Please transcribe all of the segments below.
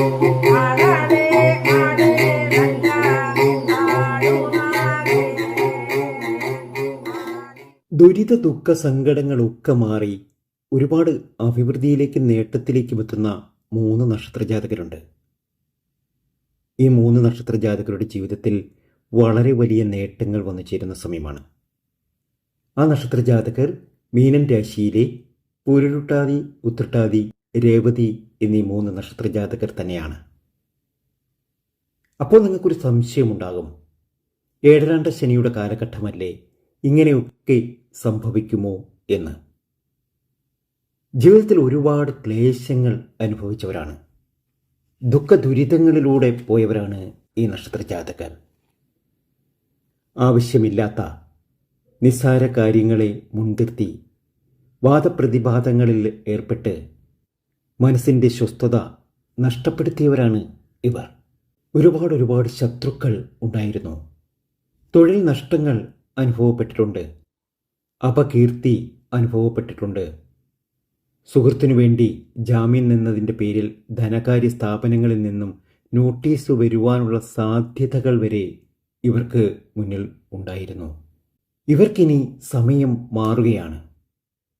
ദുരിത ദുഃഖ സങ്കടങ്ങളൊക്കെ മാറി ഒരുപാട് അഭിവൃദ്ധിയിലേക്കും നേട്ടത്തിലേക്കും എത്തുന്ന മൂന്ന് നക്ഷത്ര ജാതകരുണ്ട് ഈ മൂന്ന് നക്ഷത്ര ജാതകരുടെ ജീവിതത്തിൽ വളരെ വലിയ നേട്ടങ്ങൾ വന്നു ചേരുന്ന സമയമാണ്. ആ നക്ഷത്ര ജാതകർ മീനൻ രാശിയിലെ പുരുട്ടാതി ഉത്രട്ടാതി രേവതി എന്നീ മൂന്ന് നക്ഷത്രജാതകർ തന്നെയാണ്. അപ്പോൾ നിങ്ങൾക്കൊരു സംശയമുണ്ടാകും. ഏഴരാണ്ട ശനിയുടെ കാലഘട്ടമല്ലേ? ഇങ്ങനെയൊക്കെ സംഭവിക്കുമോ എന്ന്. ജീവിതത്തിൽ ഒരുപാട് ക്ലേശങ്ങൾ അനുഭവിച്ചവരാണ്. ദുഃഖ ദുരിതങ്ങളിലൂടെ പോയവരാണ് ഈ നക്ഷത്ര ജാതകർ ആവശ്യമില്ലാത്ത നിസ്സാര കാര്യങ്ങളെ മുൻനിർത്തി വാദപ്രതിവാദങ്ങളിൽ ഏർപ്പെട്ട് മനസ്സിന്റെ സ്വസ്ഥത നഷ്ടപ്പെടുത്തിയവരാണ് ഇവർ. ഒരുപാട് ഒരുപാട് ശത്രുക്കൾ ഉണ്ടായിരുന്നു. തൊഴിൽ നഷ്ടങ്ങൾ അനുഭവപ്പെട്ടിട്ടുണ്ട്. അപകീർത്തി അനുഭവപ്പെട്ടിട്ടുണ്ട്. സുഹൃത്തിനു വേണ്ടി ജാമ്യം നിന്നതിന്റെ പേരിൽ ധനകാര്യ സ്ഥാപനങ്ങളിൽ നിന്നും നോട്ടീസ് വരുവാനുള്ള സാധ്യതകൾ വരെ ഇവർക്ക് മുന്നിൽ ഉണ്ടായിരുന്നു. ഇവർക്കിനി സമയം മാറുകയാണ്.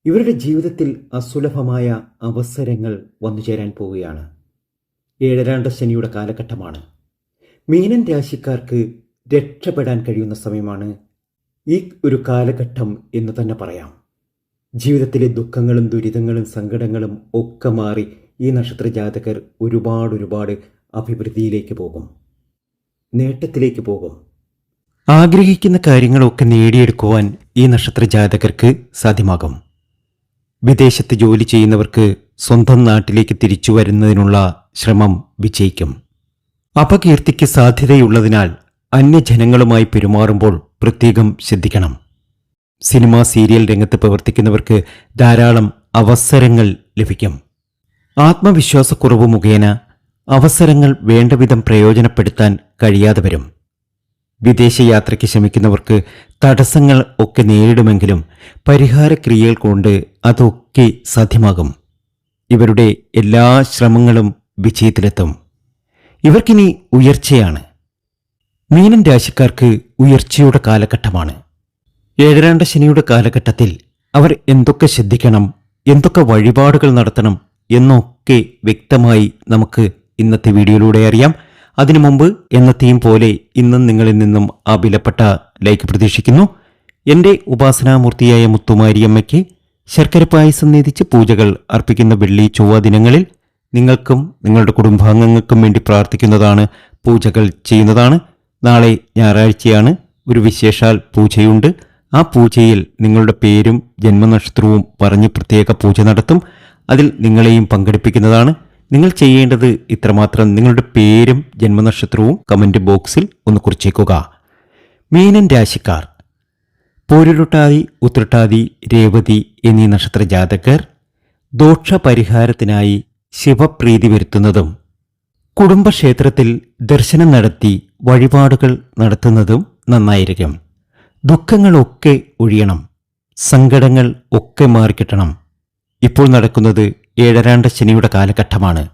ഇവരുടെ ജീവിതത്തിൽ അസുലഭമായ അവസരങ്ങൾ വന്നു ചേരാൻ പോവുകയാണ്. ഏഴരാണ്ട ശനിയുടെ കാലഘട്ടമാണ്. മീനൻ രാശിക്കാർക്ക് രക്ഷപ്പെടാൻ കഴിയുന്ന സമയമാണ് ഈ ഒരു കാലഘട്ടം എന്ന് തന്നെ പറയാം. ജീവിതത്തിലെ ദുഃഖങ്ങളും ദുരിതങ്ങളും സങ്കടങ്ങളും ഒക്കെ മാറി ഈ നക്ഷത്ര ജാതകർ ഒരുപാട് ഒരുപാട് അഭിവൃദ്ധിയിലേക്ക് പോകും. നേട്ടത്തിലേക്ക് പോകും. ആഗ്രഹിക്കുന്ന കാര്യങ്ങളൊക്കെ നേടിയെടുക്കുവാൻ ഈ നക്ഷത്ര ജാതകർക്ക് സാധ്യമാകും. വിദേശത്ത് ജോലി ചെയ്യുന്നവർക്ക് സ്വന്തം നാട്ടിലേക്ക് തിരിച്ചു വരുന്നതിനുള്ള ശ്രമം വിജയിക്കും. അപകീർത്തിക്ക് സാധ്യതയുള്ളതിനാൽ അന്യജനങ്ങളുമായി പെരുമാറുമ്പോൾ പ്രത്യേകം ശ്രദ്ധിക്കണം. സിനിമ സീരിയൽ രംഗത്ത് പ്രവർത്തിക്കുന്നവർക്ക് ധാരാളം അവസരങ്ങൾ ലഭിക്കും. ആത്മവിശ്വാസക്കുറവ് മുഖേന അവസരങ്ങൾ വേണ്ടവിധം പ്രയോജനപ്പെടുത്താൻ കഴിയാതെ വരും. വിദേശയാത്രയ്ക്ക് ശ്രമിക്കുന്നവർക്ക് തടസ്സങ്ങൾ ഒക്കെ നേരിടുമെങ്കിലും പരിഹാരക്രിയകൾ കൊണ്ട് അതൊക്കെ സാധ്യമാകും. ഇവരുടെ എല്ലാ ശ്രമങ്ങളും വിജയത്തിലെത്തും. ഇവർക്കിനി ഉയർച്ചയാണ്. മീനൻ രാശിക്കാർക്ക് ഉയർച്ചയുടെ കാലഘട്ടമാണ്. ഏഴരാണ്ട ശനിയുടെ കാലഘട്ടത്തിൽ അവർ എന്തൊക്കെ ശ്രദ്ധിക്കണം എന്തൊക്കെ വഴിപാടുകൾ നടത്തണം എന്നൊക്കെ വ്യക്തമായി നമുക്ക് ഇന്നത്തെ വീഡിയോയിലൂടെ അറിയാം. അതിനു മുമ്പ് എന്നത്തെയും പോലെ ഇന്നും നിങ്ങളിൽ നിന്നും ആ വിലപ്പെട്ട ലൈക്ക് പ്രതീക്ഷിക്കുന്നു. എന്റെ ഉപാസനാമൂർത്തിയായ മുത്തുമാരിയമ്മയ്ക്ക് ശർക്കര പായസം നീതിച്ച് പൂജകൾ അർപ്പിക്കുന്ന വെള്ളി ചൊവ്വ ദിനങ്ങളിൽ നിങ്ങൾക്കും നിങ്ങളുടെ കുടുംബാംഗങ്ങൾക്കും വേണ്ടി പ്രാർത്ഥിക്കുന്നതാണ് പൂജകൾ ചെയ്യുന്നതാണ്. നാളെ ഞായറാഴ്ചയാണ് ഒരു വിശേഷാൽ പൂജയുണ്ട്. ആ പൂജയിൽ നിങ്ങളുടെ പേരും ജന്മനക്ഷത്രവും പറഞ്ഞ് പ്രത്യേക പൂജ നടത്തും. അതിൽ നിങ്ങളെയും പങ്കെടുപ്പിക്കുന്നതാണ്. നിങ്ങൾ ചെയ്യേണ്ടത് ഇത്രമാത്രം നിങ്ങളുടെ പേരും ജന്മനക്ഷത്രവും കമന്റ് ബോക്സിൽ ഒന്ന് കുറിച്ചേക്കുക. മീനൻ രാശിക്കാർ. പൂരുരുട്ടാതി ഉത്രട്ടാതി രേവതി എന്നീ നക്ഷത്ര ജാതകർ ദോഷപരിഹാരത്തിനായി ശിവപ്രീതി വരുത്തുന്നതും കുടുംബക്ഷേത്രത്തിൽ ദർശനം നടത്തി വഴിപാടുകൾ നടത്തുന്നതും നന്നായിരിക്കും. ദുഃഖങ്ങളൊക്കെ ഒഴിയണം. സങ്കടങ്ങൾ ഒക്കെ മാറിക്കിട്ടണം. ഇപ്പോൾ നടക്കുന്നത് ഏഴരാണ്ട ശനിയുടെ കാലഘട്ടമാണ്.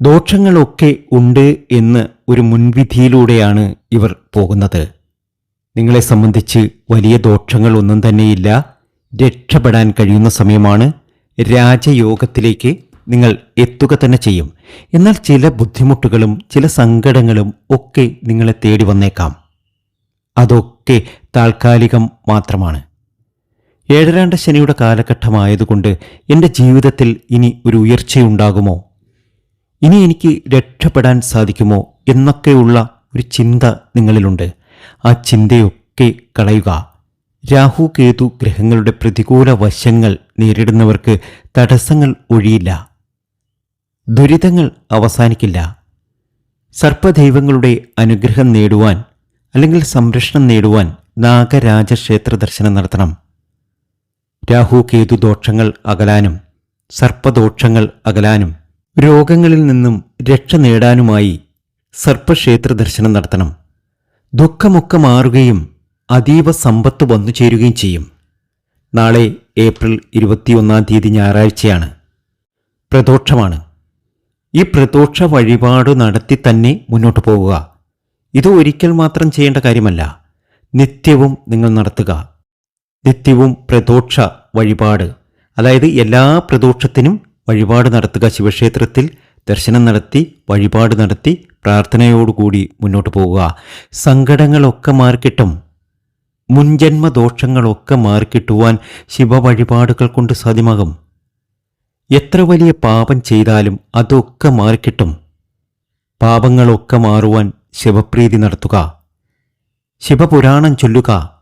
ദോഷങ്ങളൊക്കെ ഉണ്ട് എന്ന് ഒരു മുൻവിധിയിലൂടെയാണ് ഇവർ പോകുന്നത്. നിങ്ങളെ സംബന്ധിച്ച് വലിയ ദോഷങ്ങൾ ഒന്നും തന്നെയില്ല. രക്ഷപ്പെടാൻ കഴിയുന്ന സമയമാണ് രാജയോഗത്തിലേക്ക് നിങ്ങൾ എത്തുക തന്നെ ചെയ്യും. എന്നാൽ ചില ബുദ്ധിമുട്ടുകളും ചില സങ്കടങ്ങളും ഒക്കെ നിങ്ങളെ തേടി വന്നേക്കാം. അതൊക്കെ താൽക്കാലികം മാത്രമാണ്. ഏഴരാണ്ട ശനിയുടെ കാലഘട്ടമായതുകൊണ്ട് എന്റെ ജീവിതത്തിൽ ഇനി ഒരു ഉയർച്ചയുണ്ടാകുമോ? ഇനി എനിക്ക് രക്ഷപ്പെടാൻ സാധിക്കുമോ എന്നൊക്കെയുള്ള ഒരു ചിന്ത നിങ്ങളിലുണ്ട്. ആ ചിന്തയൊക്കെ കളയുക. രാഹു കേതു ഗ്രഹങ്ങളുടെ പ്രതികൂല വശങ്ങൾ നേരിടുന്നവർക്ക് തടസ്സങ്ങൾ ഒഴിയില്ല. ദുരിതങ്ങൾ അവസാനിക്കില്ല. സർപ്പദൈവങ്ങളുടെ അനുഗ്രഹം നേടുവാൻ അല്ലെങ്കിൽ സംരക്ഷണം നേടുവാൻ നാഗരാജക്ഷേത്ര ദർശനം നടത്തണം. രാഹു കേതു ദോഷങ്ങൾ അകലാനും സർപ്പദോഷങ്ങൾ അകലാനും രോഗങ്ങളിൽ നിന്നും രക്ഷ നേടാനുമായി സർപ്പക്ഷേത്ര ദർശനം നടത്തണം. ദുഃഖമൊക്കെ മാറുകയും അതീവ സമ്പത്ത് വന്നു ചേരുകയും ചെയ്യും. നാളെ ഏപ്രിൽ ഇരുപത്തിയൊന്നാം തീയതി ഞായറാഴ്ചയാണ്. പ്രദോഷമാണ്. ഈ പ്രദോഷ വഴിപാട് നടത്തി തന്നെ മുന്നോട്ട് പോവുക. ഇത് ഒരിക്കൽ മാത്രം ചെയ്യേണ്ട കാര്യമല്ല. നിത്യവും നിങ്ങൾ നടത്തുക. നിത്യവും പ്രദോഷ വഴിപാട്. അതായത് എല്ലാ പ്രദോഷത്തിനും വഴിപാട് നടത്തുക. ശിവക്ഷേത്രത്തിൽ ദർശനം നടത്തി വഴിപാട് നടത്തി പ്രാർത്ഥനയോടുകൂടി മുന്നോട്ട് പോവുക. സങ്കടങ്ങളൊക്കെ മാർക്കിട്ടും മുൻജന്മ ദോഷങ്ങളൊക്കെ ശിവ വഴിപാടുകൾ കൊണ്ട് സാധ്യമാകും. എത്ര വലിയ പാപം ചെയ്താലും അതൊക്കെ മാറിക്കിട്ടും പാപങ്ങളൊക്കെ മാറുവാൻ ശിവപ്രീതി നടത്തുക. ശിവപുരാണം ചൊല്ലുക.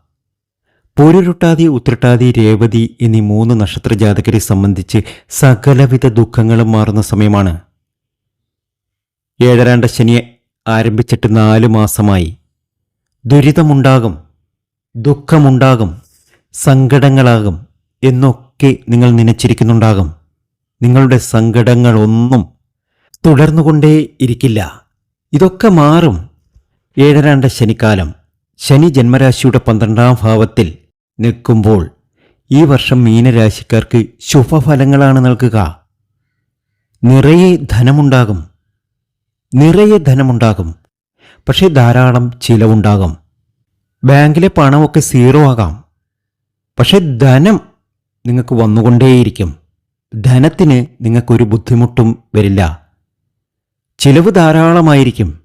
പൂരുരുട്ടാതി ഉത്രട്ടാതി രേവതി എന്നീ മൂന്ന് നക്ഷത്ര ജാതകരെ സംബന്ധിച്ച് സകലവിധ ദുഃഖങ്ങളും മാറുന്ന സമയമാണ്. ഏഴരാണ്ട ശനി ആരംഭിച്ചിട്ട് നാല് മാസമായി. ദുരിതമുണ്ടാകും ദുഃഖമുണ്ടാകും സങ്കടങ്ങളാകും എന്നൊക്കെ നിങ്ങൾ നനച്ചിരിക്കുന്നുണ്ടാകും. നിങ്ങളുടെ സങ്കടങ്ങളൊന്നും തുടർന്നുകൊണ്ടേ ഇരിക്കില്ല. ഇതൊക്കെ മാറും. ഏഴരാണ്ട ശനിക്കാലം ശനി ജന്മരാശിയുടെ പന്ത്രണ്ടാം ഭാവത്തിൽ നിൽക്കുമ്പോൾ ഈ വർഷം മീനരാശിക്കാർക്ക് ശുഭഫലങ്ങളാണ് നൽകുക. നിറയെ ധനമുണ്ടാകും. നിറയെ ധനമുണ്ടാകും. പക്ഷേ ധാരാളം ചിലവുണ്ടാകും. ബാങ്കിലെ പണമൊക്കെ സീറോ ആകാം. പക്ഷേ ധനം നിങ്ങൾക്ക് വന്നുകൊണ്ടേയിരിക്കും. ധനത്തിന് നിങ്ങൾക്കൊരു ബുദ്ധിമുട്ടും വരില്ല. ചിലവ് ധാരാളമായിരിക്കും.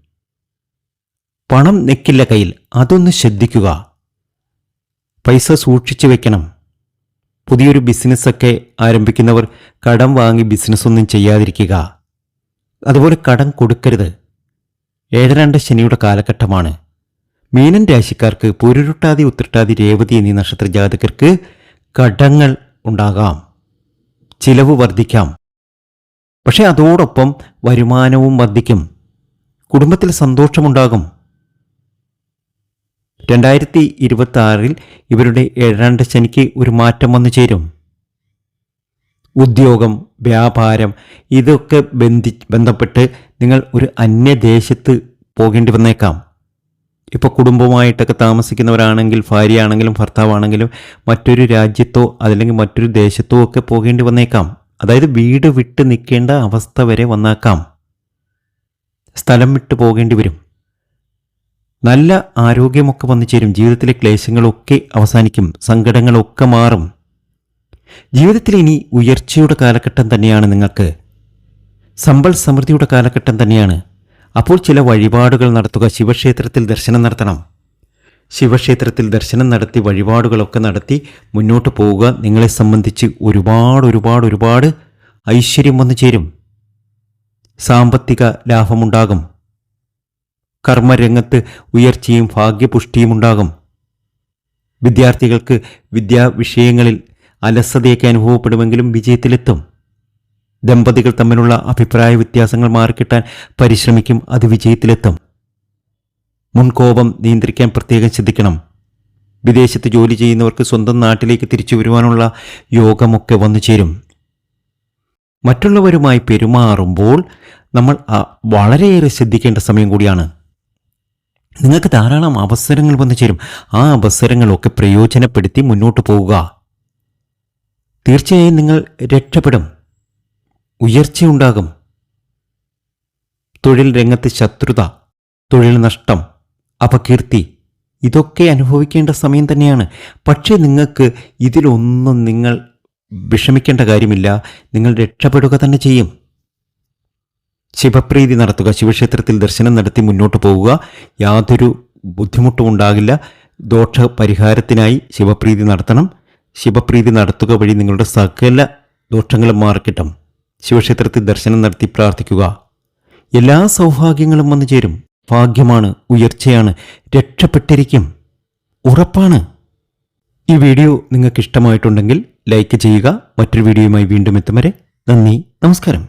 പണം നിൽക്കില്ല കയ്യിൽ. അതൊന്ന് ശ്രദ്ധിക്കുക. പൈസ സൂക്ഷിച്ചു വെക്കണം. പുതിയൊരു ബിസിനസ്സൊക്കെ ആരംഭിക്കുന്നവർ കടം വാങ്ങി ബിസിനസ്സൊന്നും ചെയ്യാതിരിക്കുക. അതുപോലെ കടം കൊടുക്കരുത്. ഏഴരണ്ട് ശനിയുടെ കാലഘട്ടമാണ്. മീനൻ രാശിക്കാർക്ക് പുരുരുട്ടാതി ഉത്രട്ടാതി രേവതി എന്നീ നക്ഷത്ര ജാതകർക്ക് കടങ്ങൾ ഉണ്ടാകാം. ചിലവ് വർദ്ധിക്കാം. പക്ഷെ അതോടൊപ്പം വരുമാനവും വർദ്ധിക്കും. കുടുംബത്തിൽ സന്തോഷമുണ്ടാകും. രണ്ടായിരത്തി ഇരുപത്തി ആറിൽ ഇവരുടെ ഏഴാണ്ട് ശനിക്ക് ഒരു മാറ്റം വന്നു ചേരും. ഉദ്യോഗം വ്യാപാരം ഇതൊക്കെ ബന്ധി ബന്ധപ്പെട്ട് നിങ്ങൾ ഒരു അന്യദേശത്ത് പോകേണ്ടി വന്നേക്കാം. ഇപ്പോൾ കുടുംബമായിട്ടൊക്കെ താമസിക്കുന്നവരാണെങ്കിൽ ഭാര്യയാണെങ്കിലും ഭർത്താവാണെങ്കിലും മറ്റൊരു രാജ്യത്തോ അതല്ലെങ്കിൽ മറ്റൊരു ദേശത്തോ ഒക്കെ പോകേണ്ടി വന്നേക്കാം. അതായത് വീട് വിട്ട് നിൽക്കേണ്ട അവസ്ഥ വരെ വന്നേക്കാം. സ്ഥലം വിട്ട് പോകേണ്ടി വരും. നല്ല ആരോഗ്യമൊക്കെ വന്നു ചേരും. ജീവിതത്തിലെ ക്ലേശങ്ങളൊക്കെ അവസാനിക്കും. സങ്കടങ്ങളൊക്കെ മാറും. ജീവിതത്തിൽ ഇനി ഉയർച്ചയുടെ കാലഘട്ടം തന്നെയാണ് നിങ്ങൾക്ക്. സമ്പൽ സമൃദ്ധിയുടെ കാലഘട്ടം തന്നെയാണ്. അപ്പോൾ ചില വഴിപാടുകൾ നടത്തുക. ശിവക്ഷേത്രത്തിൽ ദർശനം നടത്തണം. ശിവക്ഷേത്രത്തിൽ ദർശനം നടത്തി വഴിപാടുകളൊക്കെ നടത്തി മുന്നോട്ട് പോവുക. നിങ്ങളെ സംബന്ധിച്ച് ഒരുപാട് ഒരുപാട് ഒരുപാട് ഐശ്വര്യം വന്നു ചേരും. സാമ്പത്തിക ലാഭമുണ്ടാകും. കർമ്മരംഗത്ത് ഉയർച്ചയും ഭാഗ്യപുഷ്ടിയും ഉണ്ടാകും. വിദ്യാർത്ഥികൾക്ക് വിദ്യാ വിഷയങ്ങളിൽ അലസതയൊക്കെ അനുഭവപ്പെടുമെങ്കിലും വിജയത്തിലെത്തും. ദമ്പതികൾ തമ്മിലുള്ള അഭിപ്രായ വ്യത്യാസങ്ങൾ മാറിക്കിട്ടാൻ പരിശ്രമിക്കും അത് വിജയത്തിലെത്തും. മുൻകോപം നിയന്ത്രിക്കാൻ പ്രത്യേകം ശ്രദ്ധിക്കണം. വിദേശത്ത് ജോലി ചെയ്യുന്നവർക്ക് സ്വന്തം നാട്ടിലേക്ക് തിരിച്ചു വരുവാനുള്ള യോഗമൊക്കെ വന്നു ചേരും. മറ്റുള്ളവരുമായി പെരുമാറുമ്പോൾ നമ്മൾ വളരെയേറെ ശ്രദ്ധിക്കേണ്ട സമയം കൂടിയാണ്. നിങ്ങൾക്ക് ധാരാളം അവസരങ്ങൾ വന്നു ചേരും. ആ അവസരങ്ങളൊക്കെ പ്രയോജനപ്പെടുത്തി മുന്നോട്ട് പോവുക. തീർച്ചയായും നിങ്ങൾ രക്ഷപ്പെടും. ഉയർച്ചയുണ്ടാകും. തൊഴിൽ രംഗത്ത് ശത്രുത തൊഴിൽ നഷ്ടം അപകീർത്തി ഇതൊക്കെ അനുഭവിക്കേണ്ട സമയം തന്നെയാണ്. പക്ഷേ നിങ്ങൾക്ക് ഇതിലൊന്നും നിങ്ങൾ വിഷമിക്കേണ്ട കാര്യമില്ല. നിങ്ങൾ രക്ഷപ്പെടുക തന്നെ ചെയ്യും. ശിവപ്രീതി നടത്തുക ശിവക്ഷേത്രത്തിൽ ദർശനം നടത്തി മുന്നോട്ട് പോവുക യാതൊരു ബുദ്ധിമുട്ടും ഉണ്ടാകില്ല. ദോഷ പരിഹാരത്തിനായി ശിവപ്രീതി നടത്തണം. ശിവപ്രീതി നടത്തുക വഴി നിങ്ങളുടെ സകല ദോഷങ്ങളും മാറിക്കിട്ടും. ശിവക്ഷേത്രത്തിൽ ദർശനം നടത്തി പ്രാർത്ഥിക്കുക. എല്ലാ സൗഭാഗ്യങ്ങളും വന്നു ചേരും. ഭാഗ്യമാണ് ഉയർച്ചയാണ് രക്ഷപ്പെട്ടിരിക്കും. ഉറപ്പാണ്. ഈ വീഡിയോ നിങ്ങൾക്ക് ഇഷ്ടമായിട്ടുണ്ടെങ്കിൽ ലൈക്ക് ചെയ്യുക. മറ്റൊരു വീഡിയോയുമായി വീണ്ടും എത്തും വരെ നന്ദി നമസ്കാരം.